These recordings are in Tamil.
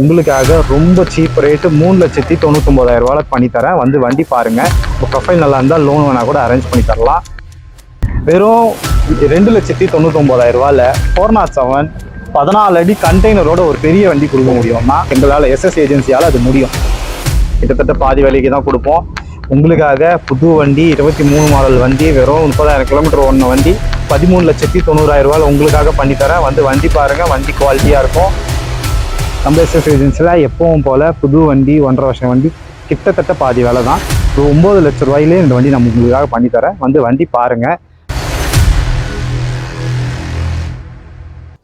உங்களுக்காக ரொம்ப சீப் ரேட்டு மூணு லட்சத்தி தொண்ணூத்தொம்பதாயிரம் ரூபாய் பண்ணி தரேன் வந்து வண்டி பாருங்கள் இப்போ ப்ரொஃபைல் நல்லா இருந்தால் லோன் வேணால் கூட அரேஞ்ச் பண்ணி தரலாம். வெறும் ரெண்டு லட்சத்தி தொண்ணூத்தொம்பதாயிரம் ரூபாயில் ஃபோர் நாட் செவன் பதினாலு அடி கண்டெய்னரோட ஒரு பெரிய வண்டி கொடுக்க முடியும்னா எங்களால் எஸ்எஸ் ஏஜென்சியால் அது முடியும். கிட்டத்தட்ட பாதி விலைக்கு தான் கொடுப்போம். உங்களுக்காக புது வண்டி இருபத்தி மூணு மாடல் வண்டி வெறும் முப்பதாயிரம் கிலோமீட்டர் ஓடின வண்டி பதிமூணு லட்சத்தி தொண்ணூறாயிரம் ரூபாயில் உங்களுக்காக பண்ணித்தரேன். வந்து வண்டி பாருங்கள் வண்டி குவாலிட்டியாக இருக்கும். நம்ம ஏஜென்சியில் எப்பவும் போல் புது வண்டி ஒன்றரை வருஷம் வண்டி கிட்டத்தட்ட பாதி வேலை தான். ஒரு ஒம்பது லட்ச ரூபாயிலே இந்த வண்டி நம்ம உங்களுக்காக பண்ணித்தரேன் வந்து வண்டி பாருங்கள்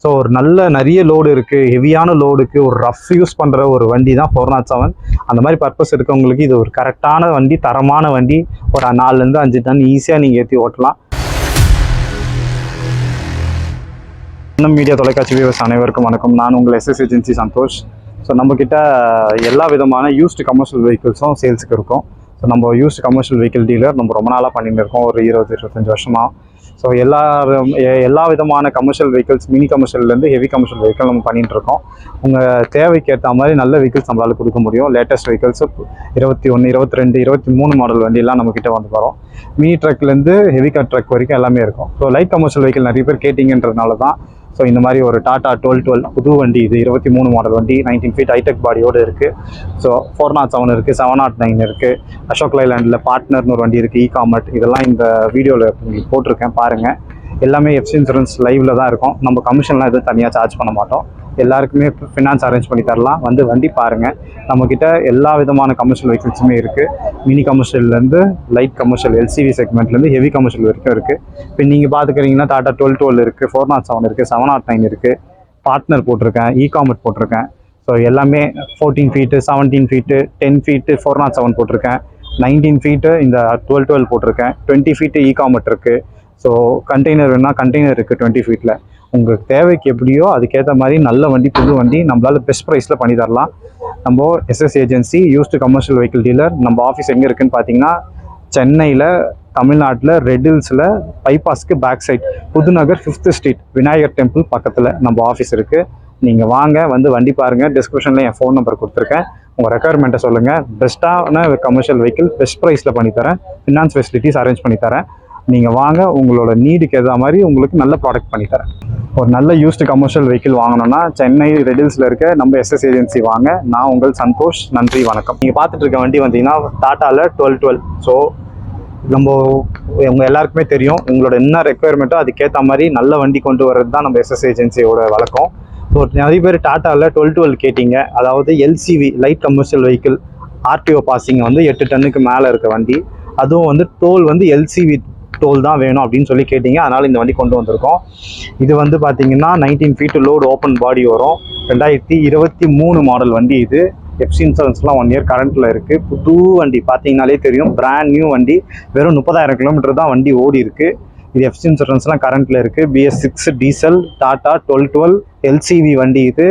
ஸோ ஒரு நல்ல நிறைய லோடு இருக்குது ஹெவியான லோடுக்கு ஒரு ரஃப் யூஸ் பண்ணுற ஒரு வண்டி தான் ஃபோர் நாட் செவன் அந்த மாதிரி பர்பஸ் இருக்கவங்களுக்கு இது ஒரு கரெக்டான வண்டி தரமான வண்டி. ஒரு நாலுலேருந்து அஞ்சு டன் ஈஸியாக நீங்கள் ஏற்றி ஓட்டலாம். இன்னும் மீடியா தொலைக்காட்சி வியூவர்ஸ் அனைவருக்கும் வணக்கம். நான் உங்கள் எஸ்எஸ் ஏஜென்சி சந்தோஷ். ஸோ நம்மக்கிட்ட எல்லா விதமான யூஸ்டு கமர்ஷியல் வெஹிக்கிள்ஸும் சேல்ஸுக்கு இருக்கும். ஸோ நம்ம யூஸ்டு கமர்ஷியல் வெஹிக்கிள் டீலர் நம்ம ரொம்ப நாளாக பண்ணிட்டு இருக்கோம். ஒரு இருபது இருபத்தஞ்சி வருஷமாக ஸோ எல்லா எல்லா விதமான கமர்ஷியல் வெஹிக்கிள்ஸ் மினி கமர்ஷியல்லேருந்து ஹெவி கமர்ஷியல் வெஹிக்கிள் நம்ம பண்ணிகிட்டு இருக்கோம். உங்கள் தேவைக்கு ஏற்ற மாதிரி நல்ல வெஹிக்கிள்ஸ் நம்மளால் கொடுக்க முடியும். லேட்டஸ்ட் வெஹிக்கிள்ஸ் இருபத்தி ஒன்று இருபத்தி ரெண்டு இருபத்தி மூணு மாடல் வண்டியெல்லாம் நம்மக்கிட்ட வந்து வரும். மினி ட்ரக்லேருந்து ஹெவி கார் ட்ரக் வரைக்கும் எல்லாமே இருக்கும். ஸோ லைட் கமர்ஷியல் வெஹிக்கிள் நிறைய பேர் கேட்டிங்கன்றதுனால தான் ஸோ இந்த மாதிரி ஒரு டாட்டா டுவெல் டுவெல் புது வண்டி இது இருபத்தி மூணு மாடல் வண்டி நைன்டீன் ஃபீட் ஹைடெக் பாடியோடு இருக்குது ஸோ ஃபோர் நாட் செவன் இருக்குது செவன் நாட் நைன் இருக்குது அசோக் லைலாண்டில் பார்ட்னர்னு ஒரு வண்டி இருக்குது இ காமர்ட் இதெல்லாம் இந்த வீடியோவில் உங்களுக்கு போட்டிருக்கேன் பாருங்கள் எல்லாமே எஃப்சி இன்சூரன்ஸ் லைவில் தான் இருக்கும். நம்ம கமிஷன்லாம் எதுவும் தனியாக சார்ஜ் பண்ண மாட்டோம். எல்லாருக்குமே ஃபினான்ஸ் அரேஞ்ச் பண்ணி தரலாம். வந்து வண்டி பாருங்கள் நம்மக்கிட்ட எல்லா விதமான கமர்ஷியல் வெஹிக்கிள்ஸுமே இருக்குது மினி கமர்ஷியல்லேருந்து லைட் கமர்ஷியல் எல்சிவி செக்மெண்ட்லேருந்து ஹெவி கமர்ஷியல் வரைக்கும் இருக்குது இப்போ நீங்கள் பார்த்துக்கிறீங்கன்னா டாடா டுவெல் டுவெல் இருக்குது ஃபோர் நாட் செவன் இருக்குது செவன் நாட் நைன் இருக்குது பார்ட்னர் போட்டிருக்கேன் இ காமர்ட் போட்டிருக்கேன். ஸோ எல்லாமே fourteen feet seventeen feet ten feet four nought seven போட்டிருக்கேன். நைன்டீன் ஃபீட்டு இந்த டுவெல் டுவெல் போட்டிருக்கேன். டுவெண்ட்டி ஃபீட்டு இ காமர்ட் இருக்குது ஸோ கண்டெய்னர் வேணால் கண்டெய்னர் இருக்குது டுவெண்ட்டி ஃபீட்டில் உங்களுக்கு தேவைக்கு எப்படியோ அதுக்கேற்ற மாதிரி நல்ல வண்டி புது வண்டி நம்மளால் பெஸ்ட் ப்ரைஸில் பண்ணி தரலாம். நம்ம SS agency used commercial vehicle dealer நம்ம ஆஃபீஸ் எங்கே இருக்குன்னு பார்த்தீங்கன்னா சென்னையில் தமிழ்நாட்டில் ரெட் ஹில்ஸில் பைபாஸ்க்கு back side Pudunagar fifth street Vinayagar temple பக்கத்தில் நம்ம ஆஃபீஸ் இருக்குது நீங்கள் வாங்க வந்து வண்டி பாருங்கள் டிஸ்கிரிப்ஷனில் என் ஃபோன் நம்பர் கொடுத்துருக்கேன். உங்கள் ரெக்குயர்மெண்ட்டை சொல்லுங்கள் பெஸ்ட்டான கமர்ஷியல் வெஹிக்கிள் பெஸ்ட் ப்ரைஸில் பண்ணித்தரேன் ஃபினான்ஸ் ஃபெசிலிட்டிஸ் அரேஞ்ச் பண்ணித்தரேன் நீங்கள் வாங்க உங்களோட நீடுக்கு ஏற்ற மாதிரி உங்களுக்கு நல்ல ப்ராடக்ட் பண்ணித்தரேன் ஒரு நல்ல யூஸ்டு கமர்ஷியல் வெஹிக்கிள் வாங்கணும்னா சென்னை ரெடில்ஸில் இருக்க நம்ம எஸ்எஸ் ஏஜென்சி வாங்க. நான் உங்கள் சந்தோஷ் நன்றி வணக்கம். நீங்கள் பார்த்துட்டு இருக்க வண்டி வந்தீங்கன்னா டாட்டாவில் டுவெல் டுவெல் ஸோ நம்ம உங்க எல்லாருக்குமே தெரியும் உங்களோட என்ன ரெக்குயர்மெண்ட்டோ அதுக்கேற்ற மாதிரி நல்ல வண்டி கொண்டு வர்றது தான் நம்ம எஸ்எஸ் ஏஜென்சியோட வழக்கம். ஸோ நிறைய பேர் டாட்டாவில் டுவெல் டுவெல் கேட்டிங்க. அதாவது LCV light commercial vehicle RTO passing வந்து எட்டு டன்னுக்கு மேலே இருக்க வண்டி. அதுவும் வந்து டோல் வந்து எல்சிவி டோல் தான் வேணும் அப்படின்னு சொல்லி கேட்டிங்க. அதனால் இந்த வண்டி கொண்டு வந்திருக்கோம். இது வந்து பார்த்தீங்கன்னா nineteen feet load open body வரும். ரெண்டாயிரத்தி இருபத்தி மூணு மாடல் வண்டி இது. எஃப்சி இன்சூரன்ஸ்லாம் ஒன் இயர் கரண்ட்டில் இருக்குது புது வண்டி பார்த்தீங்கனாலே தெரியும். பிராண்ட் நியூ வண்டி. வெறும் முப்பதாயிரம் கிலோமீட்டர் தான் வண்டி ஓடி இருக்கு. இது எஃப்சி இன்சூரன்ஸ்லாம் கரண்ட்டில் இருக்குது BS six diesel Tata twelve twelve LCV வண்டி இது.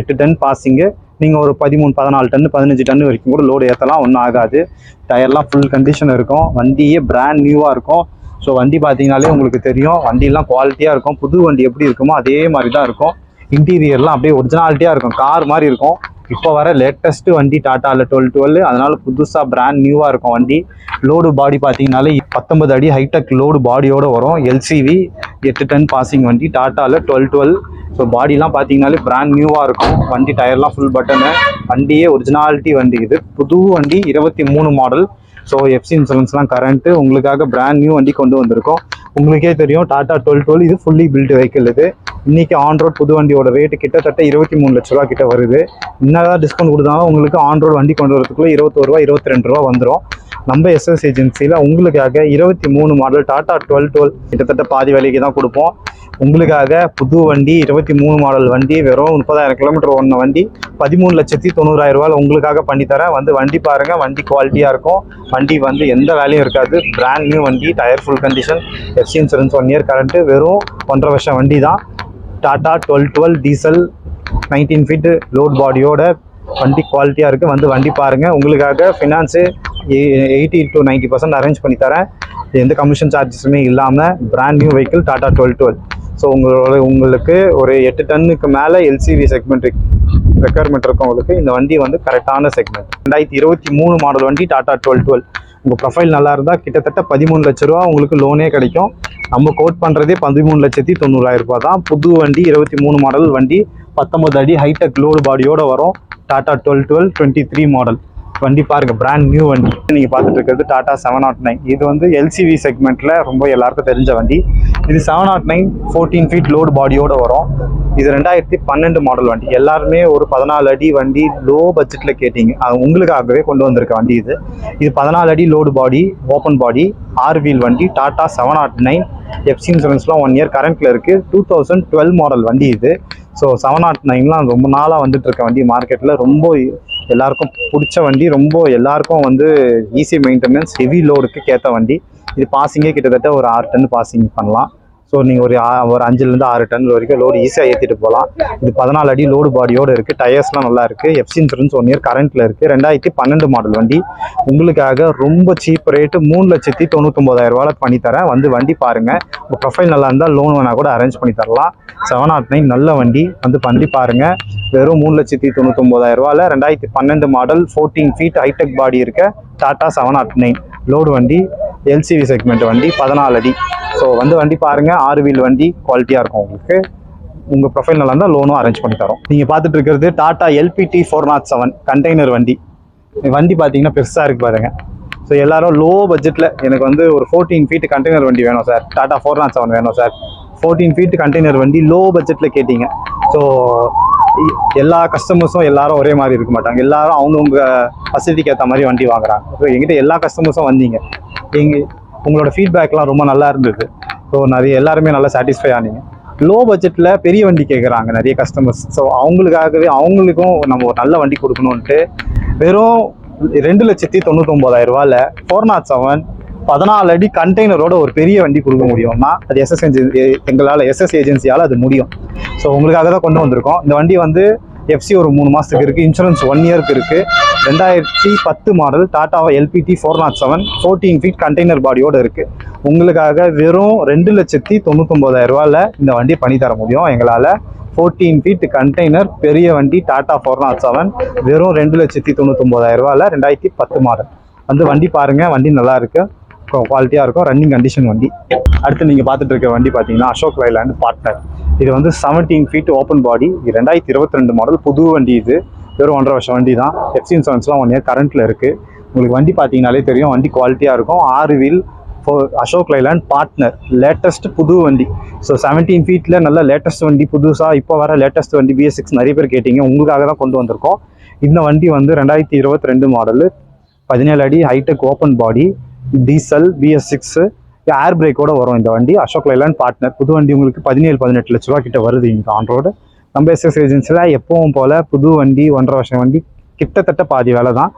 எட்டு டன் பாசிங்கு நீங்கள் ஒரு பதிமூணு பதினாலு டன் பதினஞ்சு டன் வரைக்கும் கூட லோடு ஏற்றலாம் ஒன்றும் ஆகாது. டயர்லாம் ஃபுல் கண்டிஷன் இருக்கும். வண்டியே பிராண்ட் நியூவாக இருக்கும். ஸோ வண்டி பார்த்தீங்கனாலே உங்களுக்கு தெரியும். வண்டியெல்லாம் குவாலிட்டியாக இருக்கும். புது வண்டி எப்படி இருக்குமோ அதே மாதிரி தான் இருக்கும். இன்டீரியர்லாம் அப்படியே ஒரிஜினாலிட்டியாக இருக்கும். கார் மாதிரி இருக்கும். இப்போ வர லேட்டஸ்ட்டு வண்டி டாட்டாவில் டுவெல் டுவெல் அதனால் புதுசாக பிராண்ட் நியூவாக இருக்கும் வண்டி. லோடு பாடி பார்த்தீங்கனாலே பத்தொன்பது அடி ஹைடெக் லோடு பாடியோடு வரும். எல்சிவி எட்டு டன் பாசிங் வண்டி டாட்டாவில் டுவெல் டுவெல் ஸோ பாடிலாம் பார்த்தீங்கனாலே பிராண்ட் நியூவாக இருக்கும். வண்டி டயர்லாம் ஃபுல் பட்டனு வண்டியே ஒரிஜினாலிட்டி வண்டி இது. புது வண்டி இருபத்தி மூணு மாடல் ஸோ எஃப்சி இன்சூரன்ஸ்லாம் கரண்ட்டு உங்களுக்காக பிராண்ட் நியூ வண்டி கொண்டு வந்திருக்கோம். உங்களுக்கே தெரியும் டாடா டுவெல் டுவெல் இது ஃபுல்லி பில்ட் வெஹிக்கிள் இது. இன்னைக்கு ஆன் ரோட் புது வண்டியோட ரேட்டு கிட்டத்தட்ட இருபத்தி மூணு லட்ச ரூபா கிட்ட வருது. என்னதான் டிஸ்கவுண்ட் கொடுத்தாலும் உங்களுக்கு ஆன் ரோட் வண்டி கொண்டு வரதுக்குள்ள இருபத்தோருவா ரூபா இருபத்தி ரெண்டு ரூபா வந்துடும் நம்ம எஸ்எஸ் ஏஜென்சியில் உங்களுக்காக இருபத்தி மூணு மாடல் டாடா டுவெல் டுவெல் கிட்டத்தட்ட பாதி விலைக்கு தான் கொடுப்போம். உங்களுக்காக புது வண்டி இருபத்தி மூணு மாடல் வண்டி வெறும் முப்பதாயிரம் கிலோமீட்டர் ஒன்று வண்டி பதிமூணு லட்சத்தி தொண்ணூறாயிரம் ரூபாயில் உங்களுக்காக பண்ணித்தரேன். வந்து வண்டி பாருங்கள் வண்டி குவாலிட்டியாக இருக்கும். வண்டி வந்து எந்த வேலையும் இருக்காது. பிராண்ட் நியூ வண்டி tyre full condition FC insurance one year current வெறும் ஒன்றரை வருஷம் வண்டி தான். Tata twelve twelve diesel nineteen feet load பாடியோட வண்டி குவாலிட்டியாக இருக்குது வந்து வண்டி பாருங்கள் உங்களுக்காக finance eighty to ninety percent arrange பண்ணி தரேன். எந்த கமிஷன் சார்ஜஸுமே இல்லாமல் brand new vehicle Tata twelve twelve so உங்களோட உங்களுக்கு ஒரு எட்டு டன்னுக்கு மேலே எல்சிவி செக்மெண்ட் ரெக்குயர்மெண்ட் இருக்கவங்களுக்கு இந்த வண்டி வந்து கரெக்டான செக்மெண்ட் ரெண்டாயிரத்தி இருபத்தி மூணு மாடல் வண்டி டாடா டுவெல் டுவெல் உங்கள் ப்ரொஃபைல் நல்லா இருந்தால் கிட்டத்தட்ட பதிமூணு லட்ச ரூபா உங்களுக்கு லோனே கிடைக்கும். நம்ம கோட் பண்ணுறதே பதிமூணு லட்சத்தி தொண்ணூறாயிரம் ரூபா தான். புது வண்டி இருபத்தி மூணு மாடல் வண்டி பத்தொம்பது அடி ஹைடெக் லோடு பாடியோட வரும். Tata twelve twelve twenty three model வண்டி பாருங்க பிராண்ட் நியூ வண்டி. நீங்க பார்த்துட்டு இருக்கிறது டாடா செவன் நாட் நைன் இது வந்து எல்சிவி செக்மெண்ட்ல ரொம்ப எல்லாருக்கும் தெரிஞ்ச வண்டி. இது seven nought nine fourteen feet load பாடியோட வரும். இது ரெண்டாயிரத்தி பன்னெண்டு மாடல் வண்டி. எல்லாருமே ஒரு பதினாலு அடி வண்டி லோ பட்ஜெட்டில் கேட்டீங்க. அது உங்களுக்காகவே கொண்டு வந்திருக்க வண்டி இது. இது பதினாலு அடி லோடு பாடி ஓப்பன் பாடி ஆர் வீல் வண்டி Tata seven nought nine FC இன்சூரன்ஸ்லாம் one year கரண்ட்டில் இருக்குது டூ தௌசண்ட் டுவெல் மாடல் வண்டி இது. ஸோ செவன் நாட் நைன்லாம் ரொம்ப நாளாக வந்துட்டு இருக்க வண்டி மார்க்கெட்டில் ரொம்ப எல்லாருக்கும் பிடிச்ச வண்டி. ரொம்ப எல்லாருக்கும் வந்து ஈஸி மெயின்டெனன்ஸ் ஹெவி லோடுக்கு கேட்ட வண்டி. இது பாசிங்கே கிட்டத்தட்ட ஒரு ஆறு டன் பாசிங் பண்ணலாம். ஸோ நீங்கள் ஒரு ஒரு அஞ்சுலேருந்து ஆறு டன் வரைக்கும் லோடு ஈஸியாக ஏற்றிட்டு போகலாம். இது பதினாலு அடி லோடு பாடியோடு இருக்குது டயர்ஸ்லாம் நல்லா இருக்குது எஃப்சி இன்சூரன்ஸ் ஒன் இயர் கரண்ட்டில் இருக்குது ரெண்டாயிரத்தி பன்னெண்டு மாடல் வண்டி. உங்களுக்காக ரொம்ப சீப் ரேட்டு மூணு லட்சத்தி தொண்ணூத்தொம்பதாயிரம் பண்ணித்தரேன் வந்து வண்டி பாருங்கள் உங்கள் ப்ரொஃபைல் நல்லா இருந்தால் லோன் வேணால் கூட அரேஞ்ச் பண்ணி தரலாம். செவன் நாட் நைன் நல்ல வண்டி. வந்து பண்ணி பாருங்கள் வெறும் மூணு லட்சத்தி தொண்ணூத்தொம்பதாயிரம் ரெண்டாயிரத்தி பன்னெண்டு model fourteen feet hitech body இருக்க Tata seven nought nine load வண்டி எல்சிவி செக்மெண்ட் வண்டி பதினாலு அடி. ஸோ வந்து வண்டி பாருங்கள் ஆறு வீல் வண்டி குவாலிட்டியாக இருக்கும் உங்களுக்கு. உங்கள் ப்ரொஃபைல் நல்லா இருந்தால் லோனும் அரேஞ்ச் பண்ணி தரோம். நீங்கள் பார்த்துட்டு இருக்கிறது Tata LPT four nought seven container வண்டி. வண்டி பார்த்தீங்கன்னா பெருசாக இருக்குது பாருங்கள் ஸோ எல்லாரும் லோ பட்ஜெட்டில் எனக்கு வந்து ஒரு ஃபோர்டீன் ஃபீட் கண்டெய்னர் வண்டி வேணும் sir Tata four nought seven வேணும் சார் ஃபோர்டீன் ஃபீட் கண்டெய்னர் வண்டி லோ பட்ஜெட்டில் கேட்டிங்க. ஸோ எல்லா கஸ்டமர்ஸும் எல்லாரும் ஒரே மாதிரி இருக்க மாட்டாங்க. எல்லாரும் அவங்கவுங்க வசதிக்கு ஏற்ற மாதிரி வண்டி வாங்குறாங்க. ஸோ எங்கிட்ட எல்லா கஸ்டமர்ஸும் வந்தீங்க. எங்கள் உங்களோட ஃபீட்பேக்லாம் ரொம்ப நல்லா இருந்தது. ஸோ நிறைய எல்லாருமே நல்லா சாட்டிஸ்ஃபை ஆனீங்க. லோ பட்ஜெட்டில் பெரிய வண்டி கேட்குறாங்க நிறைய கஸ்டமர்ஸ் ஸோ அவங்களுக்காகவே அவங்களுக்கும் நம்ம ஒரு நல்ல வண்டி கொடுக்கணுன்ட்டு வெறும் ரெண்டு லட்சத்தி தொண்ணூத்தொம்பதாயிரம் ரூபாயில் ஃபோர் நாட் செவன் பதினாலு அடி கண்டெய்னரோட ஒரு பெரிய வண்டி கொடுக்க முடியும்னா அது எஸ்எஸ் எங்களால் எஸ்எஸ் ஏஜென்சியால் அது முடியும். ஸோ உங்களுக்காக தான் கொண்டு வந்திருக்கோம். இந்த வண்டி வந்து எஃப்சி ஒரு மூணு மாதத்துக்கு இருக்குது இன்சூரன்ஸ் ஒன் இயருக்கு இருக்குது ரெண்டாயிரத்தி பத்து model டாட்டாவை LPT four nought seven fourteen feet container பாடியோட இருக்குது உங்களுக்காக வெறும் ரெண்டு லட்சத்தி தொண்ணூத்தொம்பதாயிரரூவாவில் இந்த வண்டி பண்ணித்தர தர முடியும். எங்களால் ஃபோர்டீன் ஃபீட் கண்டெய்னர் பெரிய வண்டி டாட்டா ஃபோர் நாட் செவன் வெறும் ரெண்டு லட்சத்தி தொண்ணூத்தொம்பதாயிரரூவாவில் ரெண்டாயிரத்தி பத்து மாடல் வந்து வண்டி பாருங்கள் வண்டி நல்லாயிருக்கு குவாலிட்டியாக இருக்கும். ரன்னிங் கண்டிஷன் வண்டி. அடுத்து நீங்கள் பார்த்துட்டு இருக்க வண்டி பார்த்தீங்கன்னா அசோக் லைலாண்ட் பார்ட்னர் இது வந்து செவன்டீன் ஃபீட் ஓப்பன் பாடி இது ரெண்டாயிரத்தி இருபத்தி ரெண்டு மாடல் புது வண்டி இது. வெறும் ஒன்றரை வருஷம் வண்டி தான் எஃப்சி இன்சூரன்ஸ்லாம் ஒன் இயர் கரண்ட்டில் இருக்குது உங்களுக்கு வண்டி பார்த்தீங்கனாலே தெரியும். வண்டி குவாலிட்டியாக இருக்கும். ஆறு wheel Ashok Leyland partner latest புது வண்டி. ஸோ செவன்டீன் ஃபீட்டில் நல்ல லேட்டஸ்ட் வண்டி. புதுசாக இப்போ வர லேட்டஸ்ட் வண்டி பிஎஸ் சிக்ஸ் நிறைய பேர் கேட்டீங்க. உங்களுக்காக தான் கொண்டு வந்திருக்கோம். இந்த வண்டி வந்து ரெண்டாயிரத்தி இருபத்தி ரெண்டு மாடலு பதினேழு அடி hi tech open body diesel BS six air பிரேக்கோட வரும் இந்த வண்டி. அசோக் லைலாண்ட் பார்ட்னர் புது வண்டி உங்களுக்கு பதினேழு பதினெட்டு லட்ச ரூபா கிட்ட வருது இங்கே ஆன் ரோடு நம்ம எஸ்எஸ் ஏஜென்சியில் எப்பவும் போல் புது வண்டி ஒன்றரை வருஷம் வண்டி கிட்டத்தட்ட பாதி வேலை தான்.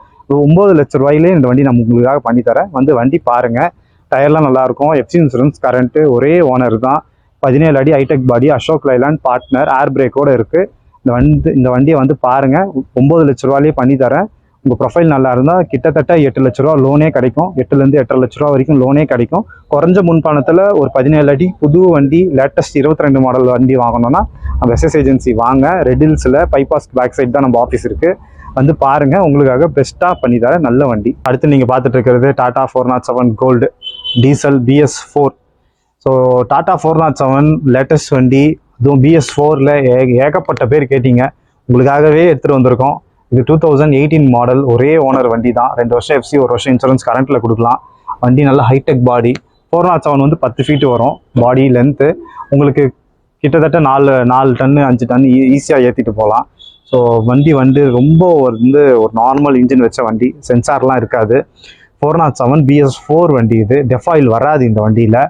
ஒம்பது லட்ச ரூபாயிலே இந்த வண்டி நம்ம உங்களுக்காக பண்ணித்தரேன் வந்து வண்டி பாருங்கள் டயர்லாம் நல்லாயிருக்கும். எஃப்சி இன்சூரன்ஸ் கரண்ட்டு ஒரே ஓனர் தான். பதினேழு அடி hi tech body Ashok Leyland partner air பிரேக்கோட இருக்குது இந்த வந்து இந்த வண்டியை வந்து பாருங்கள் ஒம்பது லட்ச ரூபாயிலே பண்ணி தரேன். உங்கள் ப்ரொஃபைல் நல்லா இருந்தால் கிட்டத்தட்ட எட்டு லட்ச ரூபா லோனே கிடைக்கும். எட்டுலேருந்து எட்டரை லட்ச ரூபா வரைக்கும் லோனே கிடைக்கும். குறைஞ்ச முன்பணத்தில் ஒரு பதினேழு அடி புது வண்டி லேட்டஸ்ட் இருபத்தி ரெண்டு மாடல் வண்டி வாங்கணும்னா நம்ம எஸ்எஸ் ஏஜென்சி வாங்க. ரெடில்ஸில் பைபாஸ் பேக் சைட் தான் நம்ம ஆஃபீஸ் இருக்குது வந்து பாருங்கள் உங்களுக்காக பெஸ்ட்டாக பண்ணி தர நல்ல வண்டி. அடுத்து நீங்கள் பார்த்துட்டு இருக்கிறது Tata four nought seven gold diesel BS four so Tata four nought seven latest வண்டி அதுவும் பிஎஸ் ஃபோரில் ஏ ஏகப்பட்ட பேர் கேட்டீங்க. உங்களுக்காகவே எடுத்துகிட்டு வந்திருக்கோம். இது டூ தௌசண்ட் எயிட்டீன் மாடல் ஒரே ஓனர் வண்டி தான் ரெண்டு வருஷம் எஃப்சி ஒரு வருஷம் இன்சூரன்ஸ் கரண்ட்டில் கொடுக்கலாம். வண்டி நல்ல hi tech body four nought seven வந்து பத்து ஃபீட் வரும் பாடி லென்த்து உங்களுக்கு கிட்டத்தட்ட நாலு நாலு டன்னு அஞ்சு டன் ஈஸியாக ஏற்றிட்டு போகலாம். ஸோ வண்டி வந்து ரொம்ப வந்து ஒரு நார்மல் இன்ஜின் வச்ச வண்டி. சென்சார்லாம் இருக்காது. Four nought seven BS four வண்டி இது. டெஃபாயில் வராது இந்த வண்டியில்.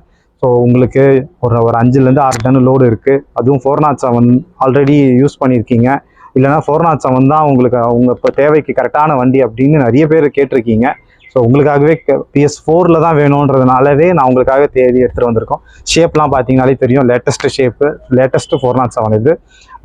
ஸோ உங்களுக்கு ஒரு ஒரு அஞ்சுலேருந்து ஆறு டன் லோடு இருக்குது அதுவும் four nought seven already use பண்ணியிருக்கீங்க. இல்லைனா ஃபோர் சவன் தான் உங்களுக்கு அவங்க இப்போ தேவைக்கு கரெக்டான வண்டி அப்படின்னு நிறைய பேர் கேட்டிருக்கீங்க. ஸோ உங்களுக்காகவே பிஎஸ் ஃபோரில் தான் வேணுன்றதுனாலவே நான் உங்களுக்காக தேடி எடுத்துகிட்டு வந்திருக்கோம். ஷேப்லாம் பார்த்தீங்கனாலே தெரியும். Latest shape latest four nought seven இது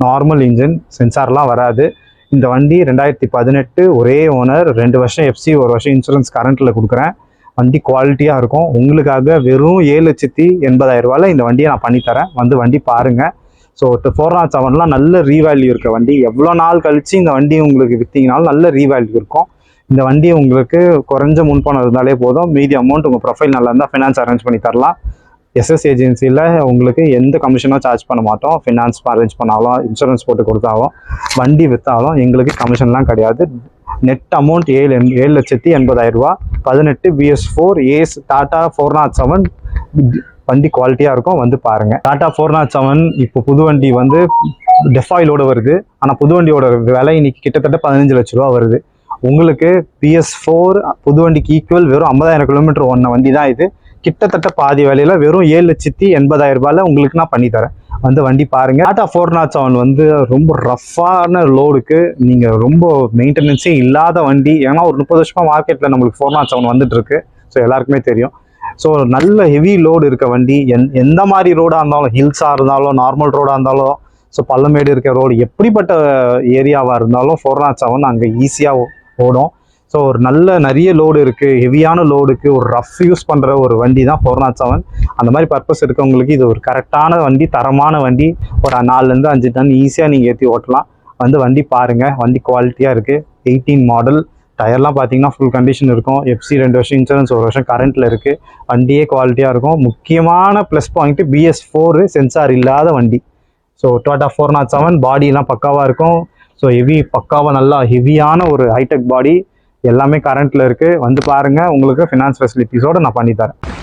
நார்மல் இன்ஜின் சென்சார்லாம் வராது. இந்த வண்டி ரெண்டாயிரத்தி பதினெட்டு ஒரே ஓனர் ரெண்டு வருஷம் எஃப்சி ஒரு வருஷம் இன்சூரன்ஸ் கரண்ட்டில் கொடுக்குறேன். வண்டி குவாலிட்டியாக இருக்கும். உங்களுக்காக வெறும் ஏழு லட்சத்தி எண்பதாயிரம் ரூபாயில் இந்த வண்டியை நான் பண்ணித்தரேன். வந்து வண்டி பாருங்கள் ஸோ ஃபோர் நாட் செவன்லாம் நல்ல ரீவேல்யூ இருக்க வண்டி. எவ்வளோ நாள் கழித்து இந்த வண்டி உங்களுக்கு விற்றீங்கனாலும் நல்ல ரீவேல்யூ இருக்கும். இந்த வண்டி உங்களுக்கு குறைஞ்ச முன்பணம் இருந்தாலே போதும். மீதி அமௌண்ட் உங்கள் ப்ரொஃபைல் நல்லா இருந்தால் ஃபினான்ஸ் அரேஞ்ச் பண்ணி தரலாம். எஸ்எஸ் ஏஜென்சியில் உங்களுக்கு எந்த கமிஷனும் சார்ஜ் பண்ண மாட்டோம். ஃபினான்ஸ் அரேஞ்ச் பண்ணாலும் இன்சூரன்ஸ் போட்டு கொடுத்தாலும் வண்டி விற்றாலும் எங்களுக்கு கமிஷன்லாம் கிடையாது. நெட் அமௌண்ட் ஏழு எண்- ஏழு லட்சத்தி எண்பதாயிரரூபா பதினெட்டு BS four ace Tata four nought seven வண்டி குவாலிட்டியாக இருக்கும் வந்து பாருங்கள் டாட்டா ஃபோர் நாட் செவன் இப்போ புது வண்டி வந்து டெஃபாயிலோட வருது. ஆனால் புது வண்டியோட விலை இன்னைக்கு கிட்டத்தட்ட பதினஞ்சு லட்ச ரூபா வருது. உங்களுக்கு பிஎஸ் ஃபோர் புது வண்டிக்கு ஈக்குவல் வெறும் ஐம்பதாயிரம் கிலோமீட்டர் ஓடின வண்டி தான் இது. கிட்டத்தட்ட பாதி விலையில வெறும் ஏழு லட்சத்தி எண்பதாயிரம் ரூபாயில உங்களுக்கு நான் பண்ணி தரேன். வந்து வண்டி பாருங்க. டாட்டா ஃபோர் நாட் செவன் வந்து ரொம்ப ரஃப்பான லோடுக்கு நீங்க ரொம்ப மெயின்டெனன்ஸே இல்லாத வண்டி. ஏன்னா ஒரு முப்பது வருஷமா மார்க்கெட்ல நம்மளுக்கு ஃபோர் நாட் செவன் வந்துட்டு இருக்கு. ஸோ எல்லாருக்குமே தெரியும். ஸோ நல்ல ஹெவி லோடு இருக்க வண்டி. எந் எந்த மாதிரி ரோடாக இருந்தாலும் ஹில்ஸாக இருந்தாலும் நார்மல் ரோடாக இருந்தாலும் ஸோ பள்ளமேடு இருக்க ரோடு எப்படிப்பட்ட ஏரியாவாக இருந்தாலும் ஃபோர் நாட் செவன் அங்கே ஈஸியாக ஓடும். ஸோ ஒரு நல்ல நிறைய லோடு இருக்குது ஹெவியான லோடுக்கு ஒரு ரஃப் யூஸ் பண்ணுற ஒரு வண்டி தான் ஃபோர் நாட் செவன் அந்த மாதிரி பர்பஸ் இருக்கவங்களுக்கு இது ஒரு கரெக்டான வண்டி தரமான வண்டி. ஒரு நாலுலேருந்து அஞ்சு டன் ஈஸியாக நீங்கள் ஏற்றி ஓட்டலாம். வந்து வண்டி பாருங்கள் வண்டி குவாலிட்டியாக இருக்குது எயிட்டீன் மாடல் டயர்லாம் பார்த்தீங்கன்னா ஃபுல் கண்டிஷன் இருக்கும். எஃப்சி ரெண்டு வருஷம் இன்சூரன்ஸ் ஒரு வருஷம் கரண்ட்டில் இருக்குது வண்டியே குவாலிட்டியாக இருக்கும். முக்கியமான plus point BS four sensor இல்லாத வண்டி. So Tata four nought seven பாடியெலாம் பக்காவாக இருக்கும். ஸோ ஹெவி பக்காவாக நல்லா ஹெவியான ஒரு ஹைடெக் பாடி எல்லாமே கரண்ட்டில் இருக்குது வந்து பாருங்கள் உங்களுக்கு ஃபினான்ஸ் ஃபெசிலிட்டிஸோடு நான் பண்ணித்தரேன்